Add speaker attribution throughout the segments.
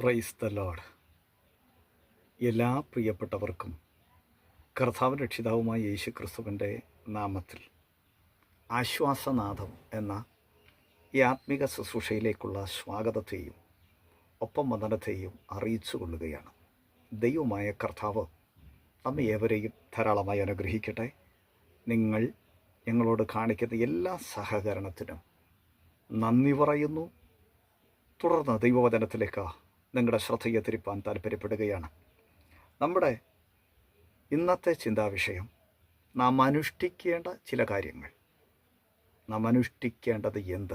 Speaker 1: Praise the load എല്ലാ പ്രിയപ്പെട്ടവർക്കും കർത്താവ് രക്ഷിതാവുമായ യേശു ക്രിസ്തുവിന്റെ നാമത്തിൽ ആശ്വാസനാഥം എന്ന ഈ ആത്മിക ശുശ്രൂഷയിലേക്കുള്ള സ്വാഗതത്തെയും ഒപ്പം വന്ദനത്തെയും അറിയിച്ചു കൊള്ളുകയാണ്. ദൈവമായ കർത്താവ് നമ്മെ ഏവരെയും ധാരാളമായി അനുഗ്രഹിക്കട്ടെ. നിങ്ങൾ ഞങ്ങളോട് കാണിക്കുന്ന എല്ലാ സഹകരണത്തിനും നന്ദി പറയുന്നു. തുടർന്ന് ദൈവവചനത്തിലേക്ക് നിങ്ങളുടെ ശ്രദ്ധയെ തിരിപ്പാൻ താല്പര്യപ്പെടുകയാണ്. നമ്മുടെ ഇന്നത്തെ ചിന്താവിഷയം നാം അനുഷ്ഠിക്കേണ്ട ചില കാര്യങ്ങൾ. നാം അനുഷ്ഠിക്കേണ്ടത് എന്ത്?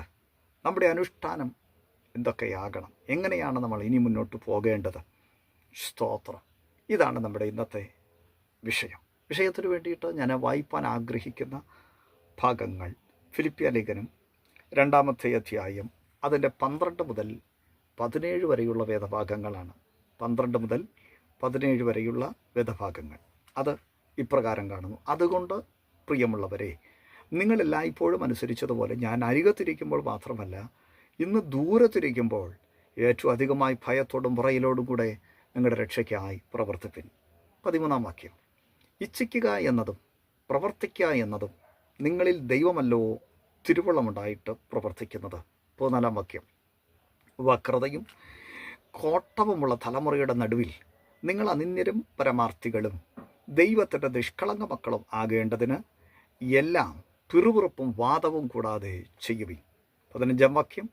Speaker 1: നമ്മുടെ അനുഷ്ഠാനം എന്തൊക്കെയാകണം? എങ്ങനെയാണ് നമ്മൾ ഇനി മുന്നോട്ട് പോകേണ്ടത്? സ്തോത്രം. ഇതാണ് നമ്മുടെ ഇന്നത്തെ വിഷയം. വിഷയത്തിന് വേണ്ടിയിട്ട് ഞാൻ വായിപ്പാൻ ആഗ്രഹിക്കുന്ന ഭാഗങ്ങൾ. ഫിലിപ്പിയ ലേഖനം രണ്ടാമത്തെ അധ്യായം അതിന്റെ പന്ത്രണ്ട് മുതൽ പതിനേഴ് വരെയുള്ള വേദഭാഗങ്ങളാണ്. പന്ത്രണ്ട് മുതൽ പതിനേഴ് വരെയുള്ള വേദഭാഗങ്ങൾ. അത് ഇപ്രകാരം കാണുന്നു. അതുകൊണ്ട് പ്രിയമുള്ളവരെ നിങ്ങളെല്ലായ്പ്പോഴും അനുസരിച്ചതുപോലെ ഞാൻ അരികത്തിരിക്കുമ്പോൾ മാത്രമല്ല ഇന്ന് ദൂരത്തിരിക്കുമ്പോൾ ഏറ്റവും അധികമായി ഭയത്തോടും പുറയിലോടും കൂടെ നിങ്ങളുടെ രക്ഷയ്ക്കായി പ്രവർത്തിപ്പിൻ. പതിമൂന്നാം വാക്യം. ഇച്ഛിക്കുക എന്നതും പ്രവർത്തിക്കുക എന്നതും നിങ്ങളിൽ ദൈവമല്ലോ തിരുവള്ളമുണ്ടായിട്ട് പ്രവർത്തിക്കുന്നത്. പതിനാലാം വാക്യം. വക്രതയും കോട്ടവുമുള്ള തലമുറയുടെ നടുവിൽ നിങ്ങൾ അനിന്യരും പരമാർത്ഥികളും ദൈവത്തിന്റെ നിഷ്കളങ്ക മക്കളും ആകേണ്ടതിന് എല്ലാം പിറുപിറുപ്പും വാദവും കൂടാതെ ചെയ്യുവിൻ. പതിനഞ്ചാം വാക്യം.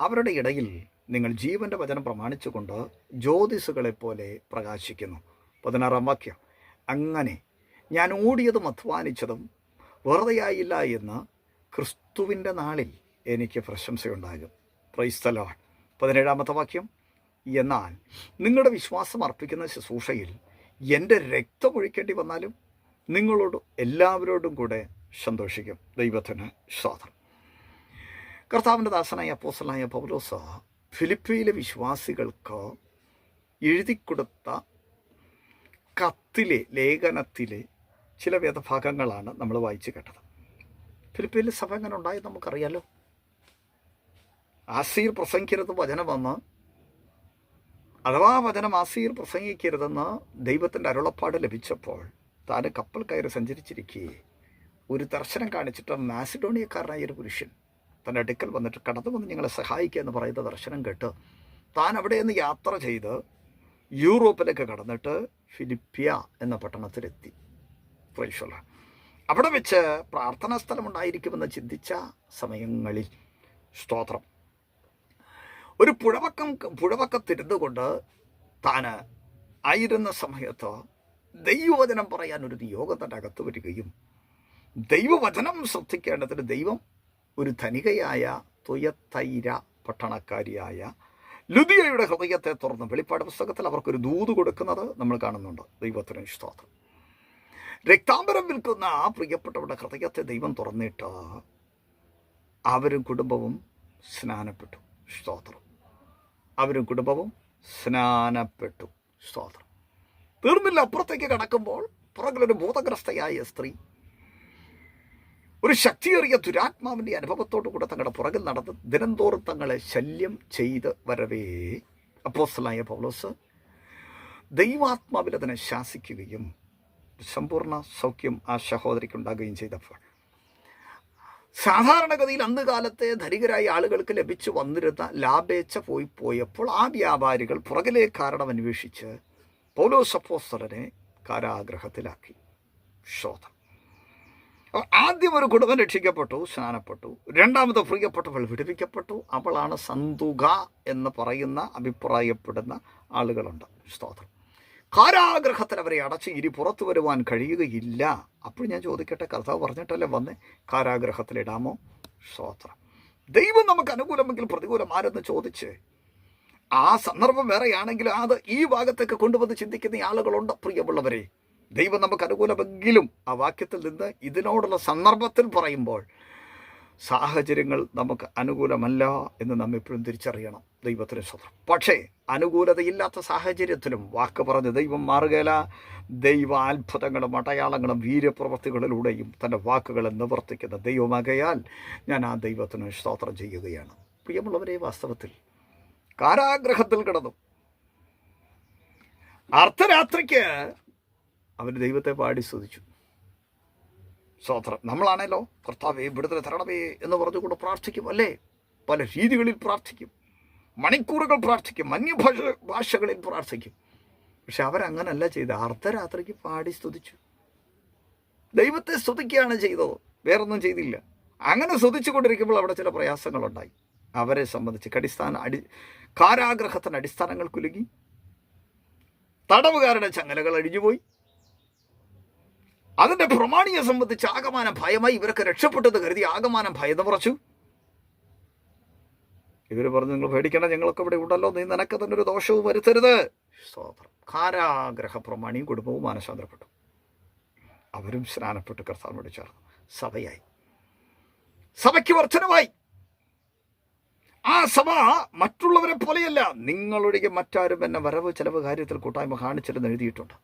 Speaker 1: അവരുടെ ഇടയിൽ നിങ്ങൾ ജീവന്റെ വചനം പ്രമാണിച്ചുകൊണ്ട് ജ്യോതിസുകളെപ്പോലെ പ്രകാശിക്കുന്നു. പതിനാറാം വാക്യം. അങ്ങനെ ഞാൻ ഓടിയതും അധ്വാനിച്ചതും വെറുതെയായില്ല എന്ന് ക്രിസ്തുവിന്റെ നാളിൽ എനിക്ക് പ്രശംസയുണ്ടാകും. ക്രൈസ്തലോൺ പതിനേഴാമത്തെ വാക്യം. എന്നാൽ നിങ്ങളുടെ വിശ്വാസം അർപ്പിക്കുന്ന ശുശ്രൂഷയിൽ എന്റെ രക്തമൊഴിക്കേണ്ടി വന്നാലും നിങ്ങളോട് എല്ലാവരോടും കൂടെ സന്തോഷിക്കും. ദൈവത്തിന് സ്വാതം കർത്താവിന്റെ ദാസനായ അപ്പോസലായ പൗലോസ ഫിലിപ്പയിലെ വിശ്വാസികൾക്ക് എഴുതിക്കൊടുത്ത കത്തിലെ ലേഖനത്തിലെ ചില വേദഭാഗങ്ങളാണ് നമ്മൾ വായിച്ചു കേട്ടത്. ഫിലിപ്പയിലെ സഭ എങ്ങനെ ഉണ്ടായെന്ന് നമുക്കറിയാലോ? ആസീർ പ്രസംഗിക്കരുത് വചനം വന്ന് അഥവാ വചനം ആസീർ പ്രസംഗിക്കരുതെന്ന് ദൈവത്തിന്റെ അരുളപ്പാട് ലഭിച്ചപ്പോൾ താൻ കപ്പൽ കയറി സഞ്ചരിച്ചിരിക്കുകയെ ഒരു ദർശനം കാണിച്ചിട്ട് മാസിഡോണിയക്കാരനായ ഒരു പുരുഷൻ തന്റെ അടുക്കൽ വന്നിട്ട് കടന്നു വന്ന് ഞങ്ങളെ സഹായിക്കുക എന്ന് പറയുന്ന ദർശനം കേട്ട് താൻ അവിടെ നിന്ന് യാത്ര ചെയ്ത് യൂറോപ്പിലേക്ക് കടന്നിട്ട് ഫിലിപ്പിയ എന്ന പട്ടണത്തിലെത്തി. പ്രൈഷുള്ള അവിടെ വെച്ച് പ്രാർത്ഥനാ സ്ഥലമുണ്ടായിരിക്കുമെന്ന് ചിന്തിച്ച സമയങ്ങളിൽ സ്തോത്രം. ഒരു പുഴവക്കം പുഴവക്കത്തിരുന്നു കൊണ്ട് താൻ ആയിരുന്ന സമയത്ത് ദൈവവചനം പറയാൻ ഒരു നിയോഗം തന്റെ അകത്ത് വരികയും ദൈവവചനം ശ്രദ്ധിക്കേണ്ടതിന് ദൈവം ഒരു ധനികയായ തുയത്തൈര പട്ടണക്കാരിയായ ലുദിയയുടെ ഹൃദയത്തെ തുറന്ന് വെളിപ്പാട് പുസ്തകത്തിൽ അവർക്കൊരു ദൂത് കൊടുക്കുന്നത് നമ്മൾ കാണുന്നുണ്ട്. ദൈവത്തിന് സ്തോത്രം. രക്താംബരം വിൽക്കുന്ന ആ പ്രിയപ്പെട്ടവരുടെ ഹൃദയത്തെ ദൈവം തുറന്നിട്ട് അവരും കുടുംബവും സ്നാനപ്പെട്ടു. സ്തോത്രം. അവരും കുടുംബവും സ്നാനപ്പെട്ടു. സ്തോത്രം. തീർന്നില്ല. അപ്പുറത്തേക്ക് കടക്കുമ്പോൾ പുറകിലൊരു ഭൂതഗ്രസ്തയായ സ്ത്രീ ഒരു ശക്തിയേറിയ ദുരാത്മാവിന്റെ അനുഭവത്തോടു കൂടെ തങ്ങളുടെ പുറകിൽ നടന്ന് ദിനംതോറും തങ്ങളെ ശല്യം ചെയ്ത് വരവേ. അപ്പോസ്റ്റലായ പൗലോസ് ദൈവാത്മാവിൽ അതിനെ ശാസിക്കുകയും സമ്പൂർണ സൗഖ്യം ആ സഹോദരിക്കുണ്ടാകുകയും ചെയ്തപ്പോൾ സാധാരണഗതിയിൽ അന്ന് കാലത്തെ ധനികരായ ആളുകൾക്ക് ലഭിച്ചു വന്നിരുന്ന ലാഭേച്ഛ പോയി പോയപ്പോൾ ആ വ്യാപാരികൾ പുറകിലെ കാരണം അന്വേഷിച്ച് പൗലോസപ്പോസ്തലനെ കാരാഗ്രഹത്തിലാക്കി. ശോധം. ആദ്യം ഒരു കുടുംബം രക്ഷിക്കപ്പെട്ടു സ്നാനപ്പെട്ടു. രണ്ടാമത് പ്രിയപ്പെട്ടവൾ വിടുവിക്കപ്പെട്ടു. അവളാണ് സന്തുക എന്ന് പറയുന്ന അഭിപ്രായപ്പെടുന്ന ആളുകളുണ്ട്. സ്തോത്രം കാരാഗ്രഹത്തിൽ അവരെ അടച്ച് ഇനി പുറത്തു വരുവാൻ കഴിയുകയില്ല. അപ്പോൾ ഞാൻ ചോദിക്കട്ടെ കർത്താവ് പറഞ്ഞിട്ടല്ലേ വന്ന്? കാരാഗ്രഹത്തിലിടാമോ? സ്വോത്രം ദൈവം നമുക്ക് അനുകൂലമെങ്കിൽ പ്രതികൂലം ആരെന്ന് ചോദിച്ച്? ആ സന്ദർഭം വേറെയാണെങ്കിൽ അത് ഈ ഭാഗത്തേക്ക് കൊണ്ടുവന്ന് ചിന്തിക്കുന്ന ആളുകളുണ്ട് പ്രിയമുള്ളവരെ. ദൈവം നമുക്ക് അനുകൂലമെങ്കിലും ആ വാക്യത്തിൽ നിന്ന് ഇതിനോടുള്ള സന്ദർഭത്തിൽ പറയുമ്പോൾ സാഹചര്യങ്ങൾ നമുക്ക് അനുകൂലമല്ല എന്ന് നാം എപ്പോഴും തിരിച്ചറിയണം. ദൈവത്തിന് സ്വന്തം പക്ഷേ അനുകൂലതയില്ലാത്ത സാഹചര്യത്തിലും വാക്ക് പറഞ്ഞ് ദൈവം മാറുകയില്ല. ദൈവ അത്ഭുതങ്ങളും അടയാളങ്ങളും വീര്യപ്രവൃത്തികളിലൂടെയും തന്റെ വാക്കുകളെ നിവർത്തിക്കുന്ന ദൈവമാകയാൽ ഞാൻ ആ ദൈവത്തിന് സ്തോത്രം ചെയ്യുകയാണ്. പ്രിയമുള്ളവരെ വാസ്തവത്തിൽ കാരാഗ്രഹത്തിൽ കിടന്നു. അർദ്ധരാത്രിക്ക് അവർ ദൈവത്തെ പാടി സ്തുതിച്ചു. സ്തോത്രം. നമ്മളാണല്ലോ കർത്താവേ വിടുതൽ തരണമേ എന്ന് പറഞ്ഞുകൊണ്ട് പ്രാർത്ഥിക്കും അല്ലേ? പല രീതികളിൽ പ്രാർത്ഥിക്കും. മണിക്കൂറുകൾ പ്രാർത്ഥിക്കും അന്യഭാഷ ഭാഷകളിൽ പ്രാർത്ഥിക്കും. പക്ഷെ അവരങ്ങനല്ല ചെയ്ത് അർദ്ധരാത്രിക്ക് പാടി സ്തുതിച്ചു. ദൈവത്തെ സ്തുതിക്കുകയാണ് ചെയ്തത്. വേറൊന്നും ചെയ്തില്ല. അങ്ങനെ സ്തുതിച്ചു കൊണ്ടിരിക്കുമ്പോൾ അവിടെ ചില പ്രയാസങ്ങളുണ്ടായി. അവരെ സംബന്ധിച്ച് കടിസ്ഥാന അടി കാരാഗ്രഹത്തിന് അടിസ്ഥാനങ്ങൾ കുലുങ്ങി. തടവുകാരുടെ ചങ്ങലകൾ അഴിഞ്ഞുപോയി. അതിന്റെ പ്രമാണിയെ സംബന്ധിച്ച് ആകമാനം ഭയമായി ഇവരൊക്കെ രക്ഷപ്പെട്ടത് കരുതി ആകമാനം ഭയന്ന് പറച്ചു ഇവർ പറഞ്ഞു നിങ്ങൾ പേടിക്കണ്ട ഞങ്ങളൊക്കെ ഇവിടെ ഉണ്ടല്ലോ നീ നിനക്ക് തന്നെ ഒരു ദോഷവും വരുത്തരുത്. സ്തോത്രം. കാരാഗ്രഹ പ്രമാണിയും കുടുംബവും മാനസാന്തരപ്പെട്ടു. അവരും സ്നാനപ്പെട്ട് കർത്താവിനോട് ചേർന്നു. സഭയായി. സഭയ്ക്ക് വർധനമായി ആ സഭ മറ്റുള്ളവരെ പോലെയല്ല നിങ്ങളൊഴികെ മറ്റാരും എന്നെ വരവ് ചെലവ് കാര്യത്തിൽ കൂട്ടായ്മ കാണിച്ചിരുന്ന് എഴുതിയിട്ടുണ്ട്.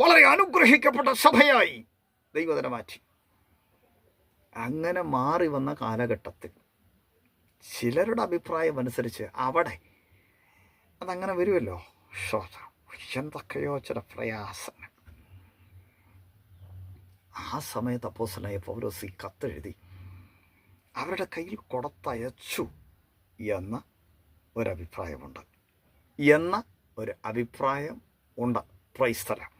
Speaker 1: വളരെ അനുഗ്രഹിക്കപ്പെട്ട സഭയായി. ദൈവതനെ മാറ്റി. അങ്ങനെ മാറി വന്ന കാലഘട്ടത്തിൽ ചിലരുടെ അഭിപ്രായം അനുസരിച്ച് അവിടെ അതങ്ങനെ വരുമല്ലോ എന്തൊക്കെയോ ചില പ്രയാസങ്ങൾ. ആ സമയത്ത് അപ്പോസലായ പൗരസി കത്തെഴുതി അവരുടെ കയ്യിൽ കൊടുത്തയച്ചു എന്ന ഒരഭിപ്രായമുണ്ട്. എന്ന ഒരു അഭിപ്രായം ഉണ്ട്. പ്രൈസ്തലം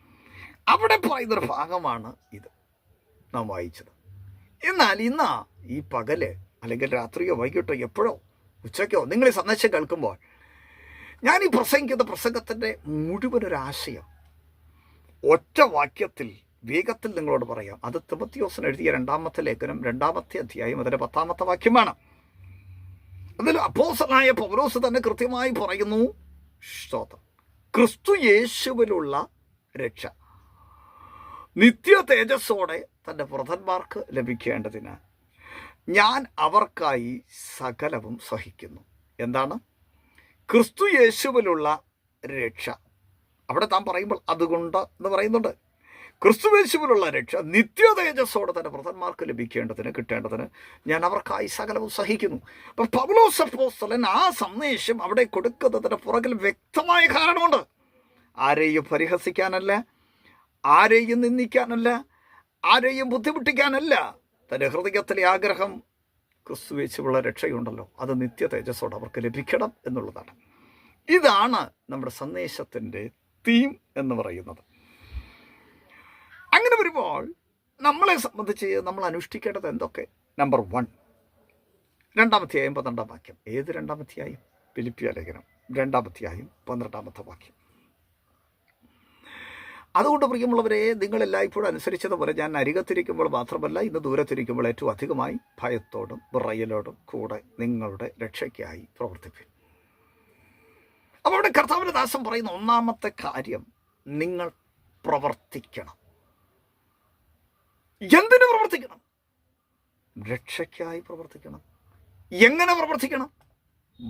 Speaker 1: അവിടെ പറയുന്നൊരു ഭാഗമാണ് ഇത്. നാം വായിച്ചത്. എന്നാൽ ഇന്ന് ഈ പകൽ അല്ലെങ്കിൽ രാത്രിയോ വൈകിട്ടോ എപ്പോഴോ ഉച്ചയ്ക്കോ നിങ്ങൾ ഈ സന്ദേശം കേൾക്കുമ്പോൾ ഞാൻ ഈ പ്രസംഗിക്കുന്ന പ്രസംഗത്തിന്റെ മുഴുവനൊരാശയം ഒറ്റ വാക്യത്തിൽ വേഗത്തിൽ നിങ്ങളോട് പറയാം. അത് തിമത്തിയോസൻ എഴുതിയ രണ്ടാമത്തെ ലേഖനം രണ്ടാമത്തെ അധ്യായം അതിന്റെ പത്താമത്തെ വാക്യമാണ്. അതിൽ അപ്പോസനായ പൗരോസ് തന്നെ കൃത്യമായി പറയുന്നു സ്തോത്രം ക്രിസ്തു യേശുവിലുള്ള രക്ഷ നിത്യ തേജസ്സോടെ തന്റെ വ്രതന്മാർക്ക് ലഭിക്കേണ്ടതിന് ഞാൻ അവർക്കായി സകലവും സഹിക്കുന്നു. എന്താണ്? ക്രിസ്തു യേശുവിലുള്ള രക്ഷ. അവിടെ താൻ പറയുമ്പോൾ അതുകൊണ്ട് എന്ന് പറയുന്നുണ്ട്. ക്രിസ്തു യേശുവിലുള്ള രക്ഷ നിത്യതേജസ്സോടെ തന്നെ വ്രതന്മാർക്ക് ലഭിക്കേണ്ടതിന് കിട്ടേണ്ടതിന് ഞാൻ അവർക്കായി സകലവും സഹിക്കുന്നു. അപ്പം പൗലോസ് അപ്പോസ്തലൻ ആ സന്ദേശം അവിടെ കൊടുക്കുന്നതിന് പുറകിൽ വ്യക്തമായ കാരണമുണ്ട്. ആരെയും പരിഹസിക്കാനല്ല ആരെയും നിന്ദിക്കാനല്ല ആരെയും ബുദ്ധിമുട്ടിക്കാനല്ല തന്റെ ഹൃദയത്തിലെ ആഗ്രഹം ക്രിസ്തു വെച്ചുള്ള രക്ഷയുണ്ടല്ലോ. അത് നിത്യ തേജസ്സോടെ അവർക്ക് ലഭിക്കണം എന്നുള്ളതാണ്. ഇതാണ് നമ്മുടെ സന്ദേശത്തിന്റെ തീം എന്ന് പറയുന്നത്. അങ്ങനെ വരുമ്പോൾ നമ്മളെ സംബന്ധിച്ച് നമ്മൾ അനുഷ്ഠിക്കേണ്ടത് എന്തൊക്കെ? നമ്പർ വൺ രണ്ടാമധ്യായം പന്ത്രണ്ടാം വാക്യം. ഏത് രണ്ടാമധ്യായം ഫിലിപ്പിയ ലേഖനം. രണ്ടാമധ്യായം പന്ത്രണ്ടാമത്തെ വാക്യം. അതുകൊണ്ട് പ്രിയമുള്ളവരെ നിങ്ങൾ എല്ലായ്പ്പോഴും അനുസരിച്ചതുപോലെ ഞാൻ അരികത്തിരിക്കുമ്പോൾ മാത്രമല്ല ഇന്ന് ദൂരത്തിരിക്കുമ്പോൾ ഏറ്റവും അധികമായി ഭയത്തോടും വിറയലോടും കൂടെ നിങ്ങളുടെ രക്ഷയ്ക്കായി പ്രവർത്തിപ്പിൻ. അപ്പോൾ അവിടെ കർത്താവിന്റെ ദാസം പറയുന്ന ഒന്നാമത്തെ കാര്യം നിങ്ങൾ പ്രവർത്തിക്കണം. എന്തിനു പ്രവർത്തിക്കണം? രക്ഷയ്ക്കായി പ്രവർത്തിക്കണം. എങ്ങനെ പ്രവർത്തിക്കണം?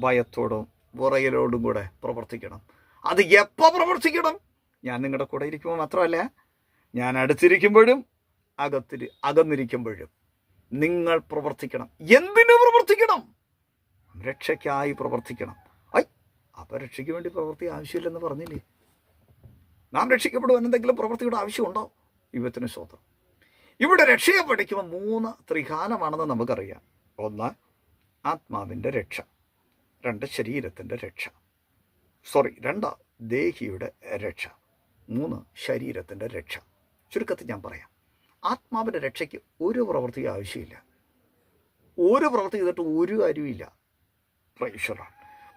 Speaker 1: ഭയത്തോടും വിറയലോടും കൂടെ പ്രവർത്തിക്കണം. അത് എപ്പോൾ പ്രവർത്തിക്കണം? ഞാൻ നിങ്ങളുടെ കൂടെ ഇരിക്കുമ്പോൾ മാത്രമല്ല ഞാൻ അടുത്തിരിക്കുമ്പോഴും അകത്തിൽ അകന്നിരിക്കുമ്പോഴും നിങ്ങൾ പ്രവർത്തിക്കണം. എന്തിനു പ്രവർത്തിക്കണം? രക്ഷയ്ക്കായി പ്രവർത്തിക്കണം. ഐ അപ്പം രക്ഷയ്ക്ക് വേണ്ടി പ്രവൃത്തി ആവശ്യമില്ലെന്ന് പറഞ്ഞില്ലേ? നാം രക്ഷിക്കപ്പെടുവാൻ എന്തെങ്കിലും പ്രവൃത്തിയുടെ ആവശ്യമുണ്ടോ? ദൈവത്തിന് സ്വന്തം ഇവിടെ രക്ഷയെ പഠിക്കുമ്പോൾ മൂന്ന് ത്രികാലമാണെന്ന് നമുക്കറിയാം. ഒന്ന് ആത്മാവിന്റെ രക്ഷ. രണ്ട് ശരീരത്തിന്റെ രക്ഷ. സോറി രണ്ട് ദേഹിയുടെ രക്ഷ. മൂന്ന് ശരീരത്തിന്റെ രക്ഷ. ചുരുക്കത്തിൽ ഞാൻ പറയാം. ആത്മാവിന്റെ രക്ഷയ്ക്ക് ഒരു പ്രവൃത്തി ആവശ്യമില്ല. ഒരു പ്രവൃത്തി ചെയ്തിട്ട് ഒരു കാര്യമില്ല പ്രേക്ഷറാണ്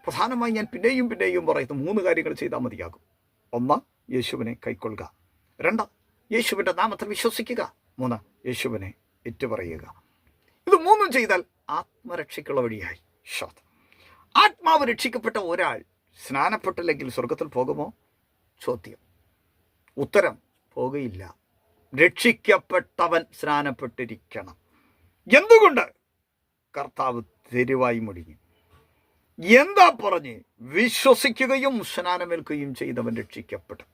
Speaker 1: പ്രധാനമായി ഞാൻ പിന്നെയും പിന്നെയും പറയുന്നു മൂന്ന് കാര്യങ്ങൾ ചെയ്താൽ മതിയാകും. ഒന്ന് യേശുവിനെ കൈക്കൊള്ളുക. രണ്ട് യേശുവിന്റെ നാമത്തിൽ വിശ്വസിക്കുക. മൂന്ന് യേശുവിനെ ഏറ്റുപറയുക. ഇത് മൂന്നും ചെയ്താൽ ആത്മരക്ഷയ്ക്കുള്ള വഴിയായി. ശ്രദ്ധ ആത്മാവ് രക്ഷിക്കപ്പെട്ട ഒരാൾ സ്നാനപ്പെട്ടില്ലെങ്കിൽ സ്വർഗത്തിൽ പോകുമോ? ചോദ്യം. ഉത്തരം പോകുകയില്ല. രക്ഷിക്കപ്പെട്ടവൻ സ്നാനപ്പെട്ടിരിക്കണം. എന്തുകൊണ്ട്? കർത്താവ് തെരുവായി മുടിഞ്ഞു. എന്താ പറഞ്ഞ്? വിശ്വസിക്കുകയും സ്നാനമേൽക്കുകയും ചെയ്തവൻ രക്ഷിക്കപ്പെടും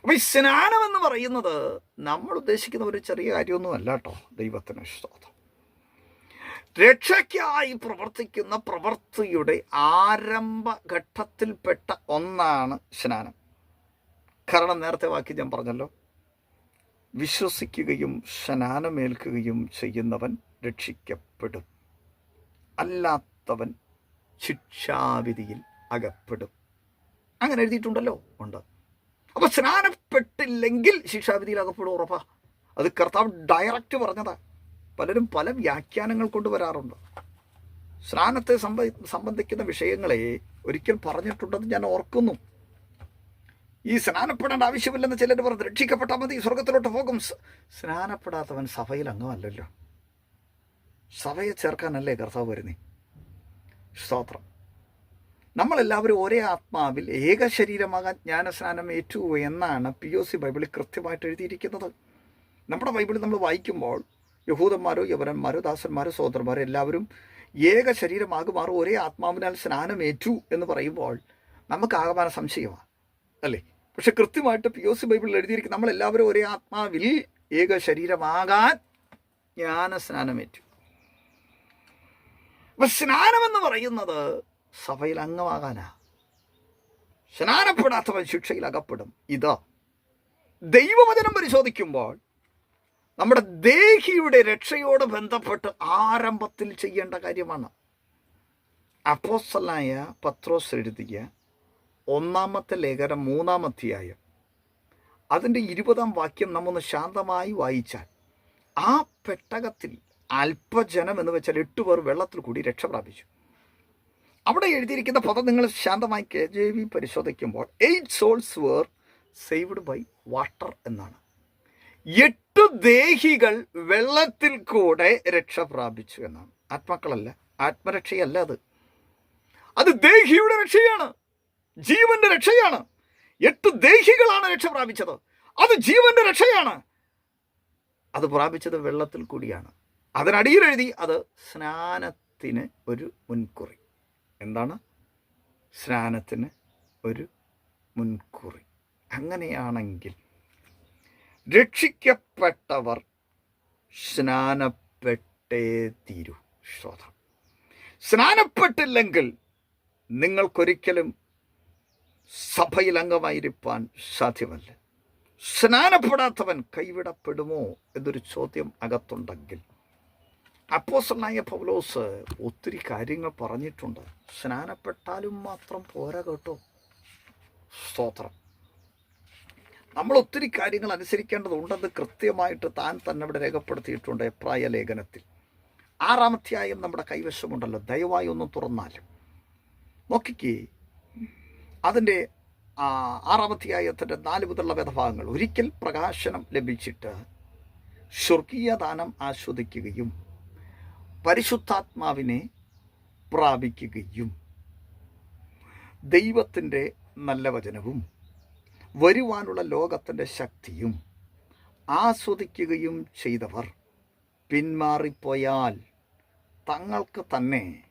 Speaker 1: അപ്പം ഈ സ്നാനം എന്ന് പറയുന്നത് നമ്മൾ ഉദ്ദേശിക്കുന്ന ഒരു ചെറിയ കാര്യമൊന്നും അല്ല കേട്ടോ ദൈവത്തിന് സ്തോത്രം. രക്ഷയ്ക്കായി പ്രവർത്തിക്കുന്ന പ്രവൃത്തിയുടെ ആരംഭഘട്ടത്തിൽപ്പെട്ട ഒന്നാണ് സ്നാനം. കാരണം നേരത്തെ വാക്കി ഞാൻ പറഞ്ഞല്ലോ. വിശ്വസിക്കുകയും സ്നാനമേൽക്കുകയും ചെയ്യുന്നവൻ രക്ഷിക്കപ്പെടും. അല്ലാത്തവൻ ശിക്ഷാവിധിയിൽ അകപ്പെടും. അങ്ങനെ എഴുതിയിട്ടുണ്ടല്ലോ ഉണ്ട്. അപ്പൊ സ്നാനപ്പെട്ടില്ലെങ്കിൽ ശിക്ഷാവിധിയിൽ അകപ്പെടും ഉറപ്പാ. അത് കർത്താവ് ഡയറക്റ്റ് പറഞ്ഞതാ. പലരും പല വ്യാഖ്യാനങ്ങൾ കൊണ്ടുവരാറുണ്ട്. സ്നാനത്തെ സംബന്ധിക്കുന്ന വിഷയങ്ങളെ ഒരിക്കൽ പറഞ്ഞിട്ടുണ്ടെന്ന് ഞാൻ ഓർക്കുന്നു. ഈ സ്നാനപ്പെടേണ്ട ആവശ്യമില്ലെന്ന് ചിലർ പറഞ്ഞു രക്ഷിക്കപ്പെട്ടാൽ മതി സ്വർഗത്തിലോട്ട് പോകും. സ്നാനപ്പെടാത്തവൻ സഭയിൽ അംഗമല്ലല്ലോ. സഭയെ ചേർക്കാനല്ലേ കർത്താവ് വരുന്നേ? സ്തോത്രം. നമ്മളെല്ലാവരും ഒരേ ആത്മാവിൽ ഏക ശരീരമാകാൻ ജ്ഞാനസ്നാനം ഏറ്റു എന്നാണ് പി ഒ സി ബൈബിളിൽ കൃത്യമായിട്ട് എഴുതിയിരിക്കുന്നത്. നമ്മുടെ ബൈബിളിൽ നമ്മൾ വായിക്കുമ്പോൾ യഹൂദന്മാരോ യവനന്മാരോ ദാസന്മാരോ സ്വതന്ത്രന്മാരോ എല്ലാവരും ഏക ശരീരമാകുമാറും ഒരേ ആത്മാവിനാൽ സ്നാനം ഏറ്റു എന്ന് പറയുമ്പോൾ നമുക്ക് ആകമാന സംശയമാണ് അല്ലേ? പക്ഷെ കൃത്യമായിട്ട് പി ഒ സി ബൈബിളിൽ എഴുതിയിരിക്കും നമ്മളെല്ലാവരും ഒരേ ആത്മാവിൽ ഏക ശരീരമാകാൻ ജ്ഞാനസ്നാനമേറ്റു. അപ്പൊ സ്നാനമെന്ന് പറയുന്നത് സഭയിൽ അംഗമാകാനാ. സ്നാനപ്പെടാത്തവൻ ശിക്ഷയിൽ അകപ്പെടും. ഇതാ. ദൈവവചനം പരിശോധിക്കുമ്പോൾ നമ്മുടെ ദേഹിയുടെ രക്ഷയോട് ബന്ധപ്പെട്ട് ആരംഭത്തിൽ ചെയ്യേണ്ട കാര്യമാണ്. അപ്പോസ്റ്റലായ പത്രോസ് എഴുതിയ ഒന്നാമത്തെ ലേഖനം മൂന്നാം അധ്യായം അതിന്റെ ഇരുപതാം വാക്യം നമ്മൊന്ന് ശാന്തമായി വായിച്ചാൽ ആ പെട്ടകത്തിൽ അല്പജനം എന്ന് വെച്ചാൽ എട്ട് പേർ വെള്ളത്തിൽ കൂടി രക്ഷ പ്രാപിച്ചു. അവിടെ എഴുതിയിരിക്കുന്ന പദം നിങ്ങൾ ശാന്തമായി കെ ജെ വി പരിശോധിക്കുമ്പോൾ eight souls were saved by water എന്നാണ്. എട്ട് ദേഹികൾ വെള്ളത്തിൽ കൂടെ രക്ഷ പ്രാപിച്ചു എന്നാണ്. ആത്മാക്കളല്ല ആത്മരക്ഷയല്ല അത്. അത് ദേഹിയുടെ രക്ഷയാണ്. ജീവന്റെ രക്ഷയാണ്. എട്ട് ദേഹികളാണ് രക്ഷ പ്രാപിച്ചത്. അത് ജീവന്റെ രക്ഷയാണ്. അത് പ്രാപിച്ചത് വെള്ളത്തിൽ കൂടിയാണ്. അതിനടിയിൽ എഴുതി അത് സ്നാനത്തിന് ഒരു മുൻകുറി. എന്താണ്? സ്നാനത്തിന് ഒരു മുൻകുറി. അങ്ങനെയാണെങ്കിൽ രക്ഷിക്കപ്പെട്ടവർ സ്നാനപ്പെട്ടേ തീരൂ. ശ്രോതം സ്നാനപ്പെട്ടില്ലെങ്കിൽ നിങ്ങൾക്കൊരിക്കലും സഭയിൽ അംഗമായിരിക്കാൻ സാധ്യമല്ല. സ്നാനപ്പെടാത്തവൻ കൈവിടപ്പെടുമോ എന്നൊരു ചോദ്യം അകത്തുണ്ടെങ്കിൽ. അപ്പോസനായ പൗലോസ് ഒത്തിരി കാര്യങ്ങൾ പറഞ്ഞിട്ടുണ്ട്. സ്നാനപ്പെട്ടാലും മാത്രം പോരാ കേട്ടോ. സ്തോത്രം. നമ്മൾ ഒത്തിരി കാര്യങ്ങൾ അനുസരിക്കേണ്ടതുണ്ടെന്ന് കൃത്യമായിട്ട് താൻ തന്നെ ഇവിടെ രേഖപ്പെടുത്തിയിട്ടുണ്ട് എപ്രായ ലേഖനത്തിൽ. ആറാമധ്യായം നമ്മുടെ കൈവശമുണ്ടല്ലോ. ദയവായി ഒന്ന് തുറന്നാലും. നോക്കിക്കേ അതിന്റെ ആറാമധ്യായത്തിന്റെ നാല് മുതലുള്ള വേദഭാഗങ്ങൾ. ഒരിക്കൽ പ്രകാശനം ലഭിച്ചിട്ട് സ്വർഗീയ ദാനം ആസ്വദിക്കുകയും പരിശുദ്ധാത്മാവിനെ പ്രാപിക്കുകയും. ദൈവത്തിന്റെ നല്ല വചനവും വരുവാനുള്ള ലോകത്തിന്റെ ശക്തിയും ആസ്വദിക്കുകയും ചെയ്തവർ പിന്മാറിപ്പോയാൽ തങ്ങൾക്ക് തന്നെ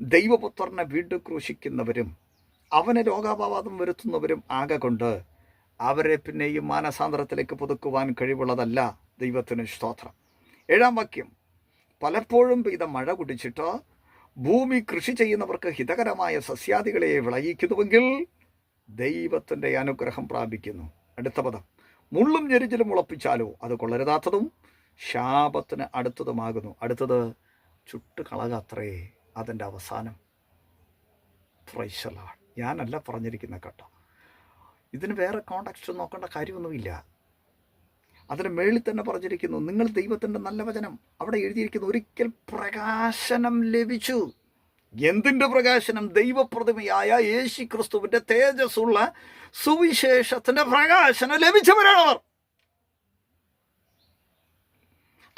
Speaker 1: ദൈവപുത്രനെ വീണ്ടും ക്രൂശിക്കുന്നവരും അവന് രോഗാപവാദം വരുത്തുന്നവരും ആകെ കൊണ്ട് അവരെ പിന്നെയും മാനസാന്തരത്തിലേക്ക് പുതുക്കുവാൻ കഴിവുള്ളതല്ല ദൈവത്തിന് സ്തോത്രം. ഏഴാം വാക്യം. പലപ്പോഴും പെയ്ത മഴ കുടിച്ചിട്ട് ഭൂമി കൃഷി ചെയ്യുന്നവർക്ക് ഹിതകരമായ സസ്യാദികളെ വിളയിക്കുന്നുവെങ്കിൽ ദൈവത്തിന്റെ അനുഗ്രഹം പ്രാപിക്കുന്നു. അടുത്ത പദം. മുള്ളും ഞെരിച്ചിലും മുളപ്പിച്ചാലോ അത് കൊള്ളരുതാത്തതും ശാപത്തിന് അടുത്തതുമാകുന്നു. അടുത്തത് ചുട്ടുകളകത്രേ അതിന്റെ അവസാനം. പ്രൈശലാണ് ഞാനല്ല പറഞ്ഞിരിക്കുന്ന കേട്ടോ. ഇതിന് വേറെ കോണ്ടാക്സ്റ്റ് നോക്കേണ്ട കാര്യമൊന്നുമില്ല. അതിന് മേളിൽ തന്നെ പറഞ്ഞിരിക്കുന്നു നിങ്ങൾ ദൈവത്തിന്റെ നല്ല വചനം അവിടെ എഴുതിയിരിക്കുന്നു. ഒരിക്കൽ പ്രകാശനം ലഭിച്ചു. എന്തിന്റെ പ്രകാശനം? ദൈവപ്രതിമയായ യേശു ക്രിസ്തുവിന്റെ തേജസ്സുള്ള സുവിശേഷത്തിന്റെ പ്രകാശനം ലഭിച്ചവരാണവർ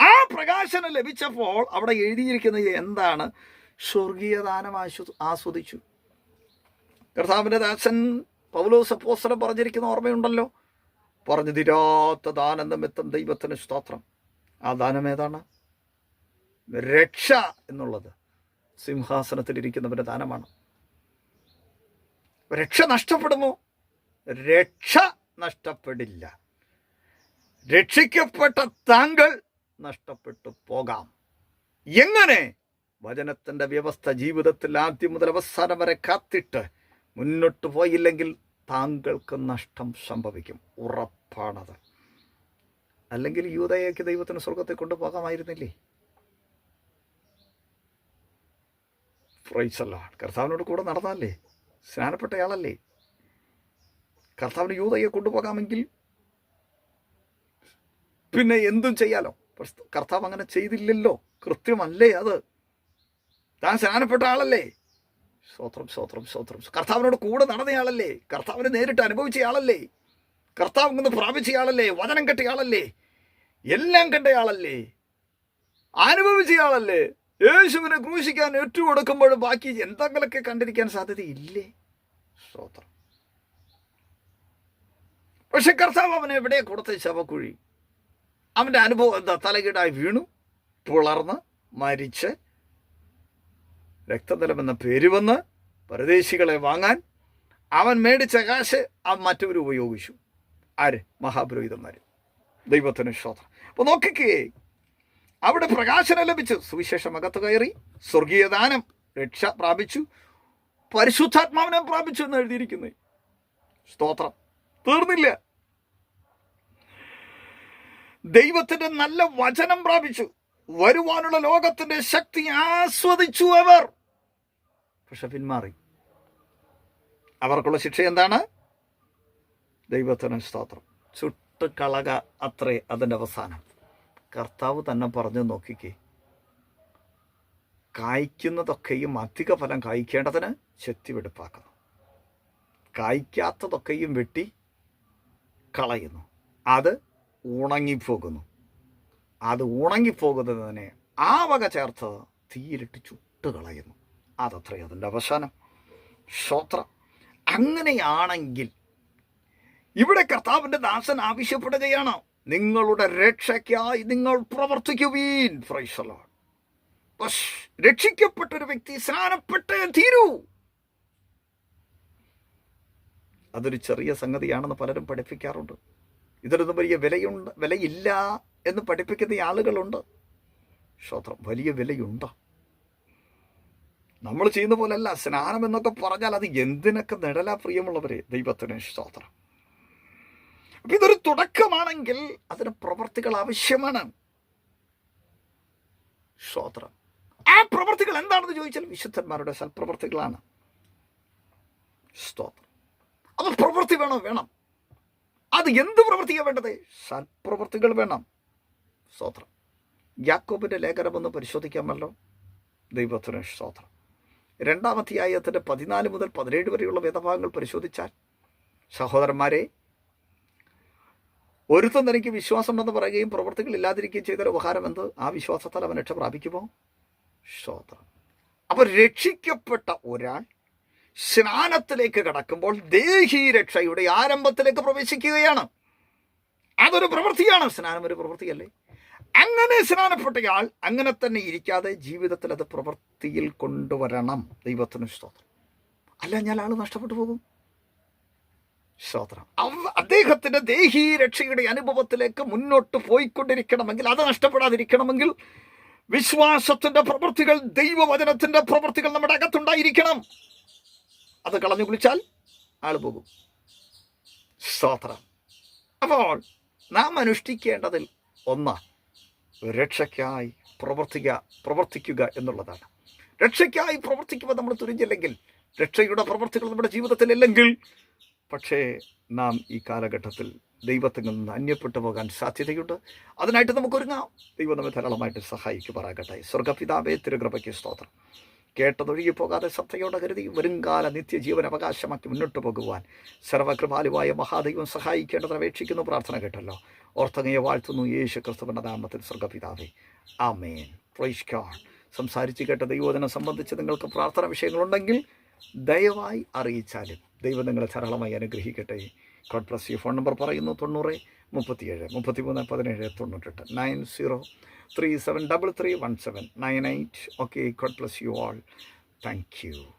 Speaker 1: ആ പ്രകാശനം ലഭിച്ചപ്പോൾ അവിടെ എഴുതിയിരിക്കുന്നത് എന്താണ്? സ്വർഗീയദാനം ആസ്വദിച്ചു. കർത്താവിന്റെ ദാസൻ പൗലോസ് അപ്പോസ്തലൻ പറഞ്ഞിരിക്കുന്ന ഓർമ്മയുണ്ടല്ലോ. പറഞ്ഞു തീരാത്ത ദാനന്ദം എത്തും ദൈവത്തിന് സ്തോത്രം. ആ ദാനം ഏതാണ്? രക്ഷ എന്നുള്ളത്. സിംഹാസനത്തിലിരിക്കുന്നവന്റെ ദാനമാണ്. രക്ഷ നഷ്ടപ്പെടുന്നു. രക്ഷ നഷ്ടപ്പെടില്ല. രക്ഷിക്കപ്പെട്ട താങ്കൾ നഷ്ടപ്പെട്ടു പോകാം. എങ്ങനെ? വചനത്തിന്റെ വ്യവസ്ഥ ജീവിതത്തിൽ ആദ്യം മുതൽ അവസാനം വരെ കാത്തിട്ട് മുന്നോട്ട് പോയില്ലെങ്കിൽ താങ്കൾക്ക് നഷ്ടം സംഭവിക്കും. ഉറപ്പാണത്. അല്ലെങ്കിൽ യൂതയൊക്കെ ദൈവത്തിന് സ്വർഗത്തെ കൊണ്ടുപോകാമായിരുന്നില്ലേ? ഫ്രൈസല്ല കർത്താവിനോട് കൂടെ നടന്നല്ലേ സ്നാനപ്പെട്ടയാളല്ലേ? കർത്താവിന് യൂതയെ കൊണ്ടുപോകാമെങ്കിൽ പിന്നെ എന്തും ചെയ്യാലോ? കർത്താവ് അങ്ങനെ ചെയ്തില്ലല്ലോ. കൃത്യമല്ലേ അത്? താൻ സ്നാനപ്പെട്ട ആളല്ലേ? സ്വത്രം സ്വത്രം സ്വത്രം. കർത്താവിനോട് കൂടെ നടന്നയാളല്ലേ? കർത്താവിനെ നേരിട്ട് അനുഭവിച്ചയാളല്ലേ? കർത്താവ് നിന്ന് പ്രാപിച്ചയാളല്ലേ? വചനം കെട്ടിയാളല്ലേ? എല്ലാം കണ്ടയാളല്ലേ അനുഭവിച്ചയാളല്ലേ? യേശുവിനെ ക്രൂശിക്കാൻ ഏറ്റുകൊടുക്കുമ്പോൾ ബാക്കി എന്തെങ്കിലുമൊക്കെ കണ്ടിരിക്കാൻ സാധ്യതയില്ലേ? സ്വോത്രം. പക്ഷെ കർത്താവ് അവനെ എവിടെ കൊടുത്ത ശവക്കുഴി? അവന്റെ അനുഭവം എന്താ? തലകീടായി വീണു പുളർന്ന് മരിച്ച് രക്തതലമെന്ന പേര് വന്ന് പരദേശികളെ വാങ്ങാൻ അവൻ മേടിച്ച കാശ് ആ മറ്റവർ ഉപയോഗിച്ചു. ആര്? മഹാപുരോഹിതന്മാർ ദൈവത്തിന് ശ്രോത്രം അപ്പോൾ നോക്കിക്കേ അവിടെ പ്രകാശനം ലഭിച്ചു. സുവിശേഷം അകത്ത് കയറി സ്വർഗീയദാനം രക്ഷ പ്രാപിച്ചു. പരിശുദ്ധാത്മാവിനെ പ്രാപിച്ചു എന്ന് എഴുതിയിരിക്കുന്നത് സ്തോത്രം. തീർന്നില്ല. ദൈവത്തിന്റെ നല്ല വചനം പ്രാപിച്ചു. വരുവാനുള്ള ലോകത്തിന്റെ ശക്തി ആസ്വദിച്ചു അവർ. പക്ഷെ പിന്മാറി അവർക്കുള്ള ശിക്ഷ എന്താണ്? ദൈവത്തിന് സ്തോത്രം. ചുട്ട് കളക അത്രേ അതിന്റെ അവസാനം. കർത്താവ് തന്നെ പറഞ്ഞു നോക്കിക്കേ. കായ്ക്കുന്നതൊക്കെയും അധിക ഫലം കായ്ക്കേണ്ടതിന് ചെത്തി വെടുപ്പാക്കുന്നു. കായ്ക്കാത്തതൊക്കെയും വെട്ടി കളയുന്നു. അത് ഉണങ്ങിപ്പോകുന്നു. അത് ഉണങ്ങിപ്പോകുന്നതിനെ ആ വക ചേർത്ത് തീയിലിട്ട് ചുട്ട് കളയുന്നു. അതത്രേ അതിന്റെ അവസാനം. ശ്രോത്രം അങ്ങനെയാണെങ്കിൽ ഇവിടെ കർത്താവിന്റെ ദാസൻ ആവശ്യപ്പെടുകയാണ് നിങ്ങളുടെ രക്ഷയ്ക്കായി നിങ്ങൾ പ്രവർത്തിക്കുവീൻ. ഫ്രൈസലോൺ രക്ഷിക്കപ്പെട്ടൊരു വ്യക്തി സ്നാനപ്പെട്ടേ തീരൂ. അതൊരു ചെറിയ സംഗതിയാണെന്ന് പലരും പഠിപ്പിക്കാറുണ്ട്. ഇതിനൊന്നും വലിയ വിലയുണ്ട് വിലയില്ല എന്ന് പഠിപ്പിക്കുന്ന ആളുകളുണ്ട്. ശ്രോത്രം വലിയ വിലയുണ്ട്? നമ്മൾ ചെയ്യുന്ന പോലെയല്ല സ്നാനം എന്നൊക്കെ പറഞ്ഞാൽ അത് എന്തിനൊക്കെ നിഴലാ പ്രിയമുള്ളവരെ? ദൈവത്തിന് സ്തോത്രം. അപ്പം ഇതൊരു തുടക്കമാണെങ്കിൽ അതിന് പ്രവർത്തികൾ ആവശ്യമാണ്. സ്തോത്രം. ആ പ്രവർത്തികൾ എന്താണെന്ന് ചോദിച്ചാൽ വിശുദ്ധന്മാരുടെ സൽപ്രവർത്തികളാണ്. സ്തോത്രം. അത് പ്രവൃത്തി വേണം വേണം. അത് എന്ത് പ്രവൃത്തിയാണ് വേണ്ടത്? സൽപ്രവർത്തികൾ വേണം. സ്തോത്രം. യാക്കോബിന്റെ ലേഖനം ഒന്ന് പരിശോധിക്കാമല്ലോ. ദൈവത്തിന് സ്തോത്രം. രണ്ടാമധ്യായത്തിന്റെ പതിനാല് മുതൽ പതിനേഴ് വരെയുള്ള വേദഭാഗങ്ങൾ പരിശോധിച്ചാൽ സഹോദരന്മാരെ ഒരുത്തും തനിക്ക് വിശ്വാസമുണ്ടെന്ന് പറയുകയും പ്രവർത്തികൾ ഇല്ലാതിരിക്കുകയും ചെയ്ത ഉപഹാരം എന്ത്? ആ വിശ്വാസത്താൽ അവൻ രക്ഷ പ്രാപിക്കുമോ? ശ്രോത്രം. അപ്പോൾ രക്ഷിക്കപ്പെട്ട ഒരാൾ സ്നാനത്തിലേക്ക് കടക്കുമ്പോൾ ദേഹി രക്ഷയുടെ ആരംഭത്തിലേക്ക് പ്രവേശിക്കുകയാണ്. അതൊരു പ്രവൃത്തിയാണ്. സ്നാനം ഒരു പ്രവൃത്തിയല്ലേ? അങ്ങനെ സ്നാനപ്പെട്ടയാൾ അങ്ങനെ തന്നെ ഇരിക്കാതെ ജീവിതത്തിൽ അത് പ്രവൃത്തിയിൽ കൊണ്ടുവരണം. ദൈവത്തിന് സ്തോത്രം. അല്ല ഞാൻ ആൾ നഷ്ടപ്പെട്ടു പോകും. സ്തോത്രം. അദ്ദേഹത്തിന്റെ ദേഹീ രക്ഷയുടെ അനുഭവത്തിലേക്ക് മുന്നോട്ട് പോയിക്കൊണ്ടിരിക്കണമെങ്കിൽ അത് നഷ്ടപ്പെടാതിരിക്കണമെങ്കിൽ വിശ്വാസത്തിന്റെ പ്രവൃത്തികൾ ദൈവവചനത്തിന്റെ പ്രവൃത്തികൾ നമ്മുടെ അകത്തുണ്ടായിരിക്കണം. അത് കളഞ്ഞു കുളിച്ചാൽ ആൾ പോകും. സ്തോത്രം. അപ്പോൾ നാം അനുഷ്ഠിക്കേണ്ടതിൽ ഒന്ന് രക്ഷയ്ക്കായി പ്രവർത്തിക്കുക പ്രവർത്തിക്കുക എന്നുള്ളതാണ്. രക്ഷയ്ക്കായി പ്രവർത്തിക്കുമ്പോൾ നമ്മൾ തുരിഞ്ഞില്ലെങ്കിൽ രക്ഷയുടെ പ്രവർത്തികൾ നമ്മുടെ ജീവിതത്തിലില്ലെങ്കിൽ പക്ഷേ നാം ഈ കാലഘട്ടത്തിൽ ദൈവത്തിൽ നിന്ന് അന്യപ്പെട്ടു പോകാൻ സാധ്യതയുണ്ട്. അതിനായിട്ട് നമുക്കൊരുങ്ങാം. ദൈവം നമ്മെ ധാരാളമായിട്ട് സഹായിക്കുമാറാകട്ടെ. സ്വർഗപിതാവേ തിരുകൃപയ്ക്ക് സ്തോത്രം. കേട്ടതൊഴുകി പോകാതെ ശ്രദ്ധയോടെ കരുതി വരുംകാല നിത്യജീവൻ അവകാശമാക്കി മുന്നോട്ട് പോകുവാൻ സർവകൃപാലുവായ മഹാദൈവം സഹായിക്കേണ്ടതിന് അപേക്ഷിക്കുന്നു പ്രാർത്ഥന കേട്ടല്ലോ. ഓർത്തങ്ങയെ വാഴ്ത്തുന്നു യേശു ക്രിസ്തുവിന്റെ നാമത്തിൽ സ്വർഗപിതാവേ ആമേൻ. പ്രൈസ് ഗോഡ് സംസാരിച്ച് കേട്ട ദൈവോദനം സംബന്ധിച്ച് നിങ്ങൾക്ക് പ്രാർത്ഥന വിഷയങ്ങളുണ്ടെങ്കിൽ ദയവായി അറിയിച്ചാലും ദൈവം നിങ്ങളെ ധാരാളമായി അനുഗ്രഹിക്കട്ടെ. God bless you phone number പറയുന്നു തൊണ്ണൂറ് മുപ്പത്തിയേഴ് മുപ്പത്തിമൂന്ന് പതിനേഴ് തൊണ്ണൂറ്റെട്ട്. Nine zero three seven double three one seven nine eight okay God bless you all thank you